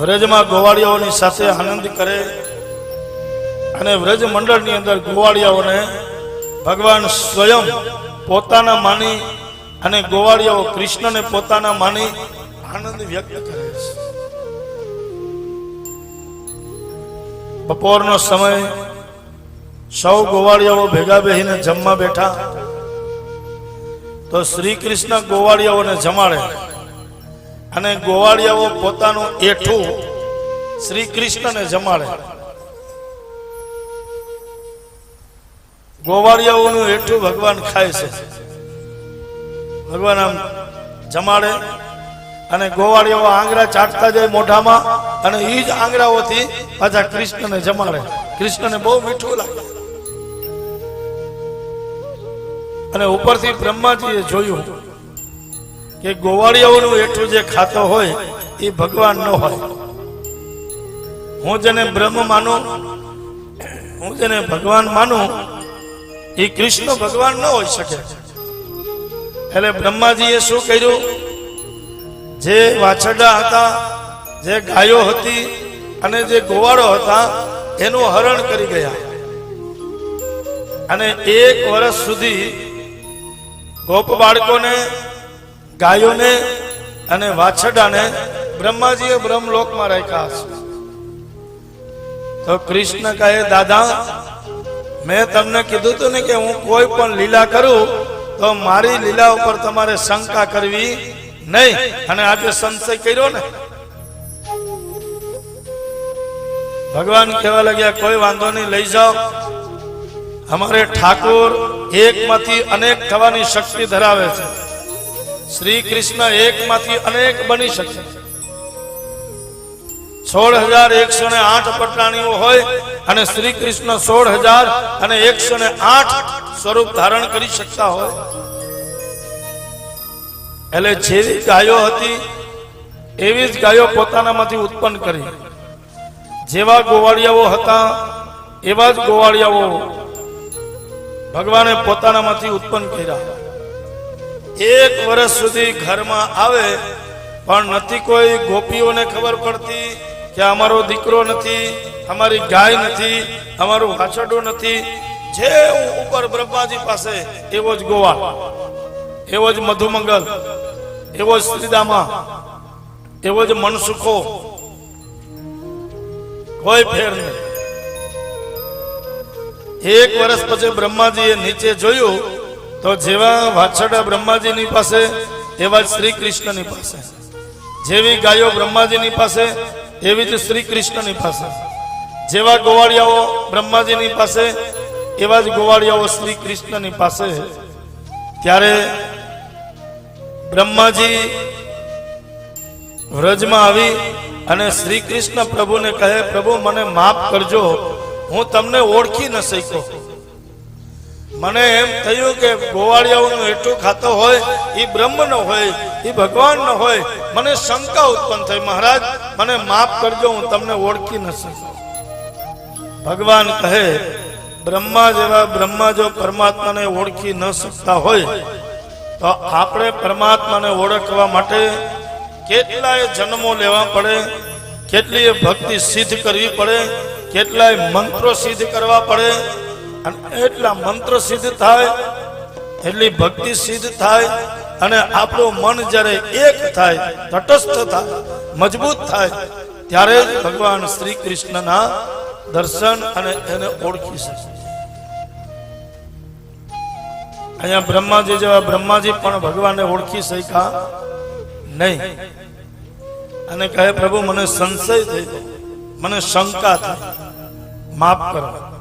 વ્રજમાં ગોવાળિયાઓની સાથે આનંદ કરે અને વ્રજ મંડળની અંદર ગોવાળિયાઓને ભગવાન સ્વયં પોતાના માની અને ગોવાળિયાઓ કૃષ્ણને પોતાના માની આનંદ વ્યક્ત કરે છે. બપોરનો સમય, સૌ ગોવાળિયાઓ ભેગા બેહીને જમવા બેઠા. તો શ્રી કૃષ્ણ ગોવાળિયાઓને જમાડે. અને ગોવાળિયાઓ પોતાનું એઠું શ્રી કૃષ્ણને જમાડે. ગોવાળિયાઓનું એઠું ભગવાન ખાય છે. ભગવાન આમ જમાડે અને ગોવાળિયાઓ આંગળા ચાટતા જાય મોઢામાં અને એ જ આંગળાઓથી પાછા કૃષ્ણને જમાડે. કૃષ્ણને બહુ મીઠું લાગે. અને ઉપરથી બ્રહ્માજીએ જોયું કે ગોવાળિયાઓનું એટલું જે ખાતો હોય, એ ભગવાન ન હોય. હું જેને બ્રહ્મ માનું, હું જેને ભગવાન માનું, એ કૃષ્ણ ભગવાન ન હોઈ શકે. એટલે બ્રહ્માજીએ શું કર્યું? જે વાછરડા હતા, જે ગાયો હતી, અને જે ગોવાળો હતા, એનું હરણ કરી ગયા. અને એક વર્ષ સુધી ગોપ બાળકોને ગાયોને અને વાછડાને બ્રહ્માજીએ બ્રહ્મલોકમાં રાખ્યા છે તો કૃષ્ણ કહે, દાદા, મેં તમને કીધું હતું ને કે હું કોઈ પણ લીલા કરું, તો મારી લીલા ઉપર તમારે શંકા કરવી નહીં. અને આજે સંશય કર્યો ને. ભગવાન કહેવા લાગ્યા, કોઈ વાંધો નહીં, લઈ જાઓ. અમારે ઠાકોર એકમાંથી અનેક થવાની શક્તિ ધરાવે છે. શ્રી કૃષ્ણ એકમાંથી અનેક બની શકે. સોળ હજાર એકસો ને આઠ પટરાણીઓ હોય અને શ્રી કૃષ્ણ સોળ હજાર અને એકસો ને આઠ સ્વરૂપ ધારણ કરી શકતા હોય. એટલે જેવી ગાયો હતી, એવી જ ગાયો પોતાનામાંથી ઉત્પન્ન કરી. જેવા ગોવાળિયાઓ હતા, એવા જ ગોવાળિયાઓ ભગવાને પોતાનામાંથી ઉત્પન્ન કર્યા. એક વર્ષ સુધી ઘરમાં આવે, પણ નથી કોઈ ગોપીઓને ખબર પડતી કે અમારો દીકરો નથી, અમારી ગાય નથી, અમારું વાછરડું નથી. જે ઉપર બ્રહ્માજી પાસે, એવો જ ગોવા, એવો જ મધુમંગલ, એવો જ શ્રીદામા, એવો જ મનસુખો. કોઈ ફેર નહીં. એક વર્ષ પછી બ્રહ્માજીએ નીચે જોયું તો જેવા વાછડા બ્રહ્માજીની પાસે, એવા જ શ્રી કૃષ્ણની પાસે. જેવી ગાયો બ્રહ્માજીની પાસે, એવી જ શ્રી કૃષ્ણની પાસે. જેવા ગોવાળિયાઓ બ્રહ્માજીની પાસે, એવા જ ગોવાળિયાઓ શ્રી કૃષ્ણની પાસે. ત્યારે બ્રહ્માજી વ્રજમાં આવી અને શ્રી કૃષ્ણ પ્રભુને કહે, પ્રભુ, મને માફ કરજો. હું તમને ઓળખી ન શક્યો. મને એમ થયું કે ગોવાળિયાઓનું એટલું ખાતો હોય એ બ્રહ્મ ન હોય એ ભગવાન ન હોય, મને શંકા ઉત્પન્ન થઈ. મહારાજ, મને માફ કરજો, હું તમને ઓળખી ન શકું. ભગવાન કહે, બ્રહ્મા જેવા બ્રહ્મા જો પરમાત્માને ઓળખી ન શકતા હોય, તો આપણે પરમાત્માને ઓળખવા માટે કેટલાય જન્મો લેવા પડે, કેટલીય ભક્તિ સિદ્ધ કરવી પડે, કેટલાય મંત્રો સિદ્ધ કરવા પડે અને એટલા મંત્ર સિદ્ધ થાય, એટલી ભક્તિ સિદ્ધ થાય, અને આપણું મન જ્યારે એક થાય, તટસ્થ થાય, મજબૂત થાય, ત્યારે જ ભગવાન શ્રી કૃષ્ણના દર્શન અને એને ઓળખી શકે. અહીંયા બ્રહ્માજી જેવા બ્રહ્માજી પણ ભગવાનને ઓળખી શક્યા નહીં. અને કહે, પ્રભુ, મને સંશય થઈ મને શંકા થઈ. માફ કરો.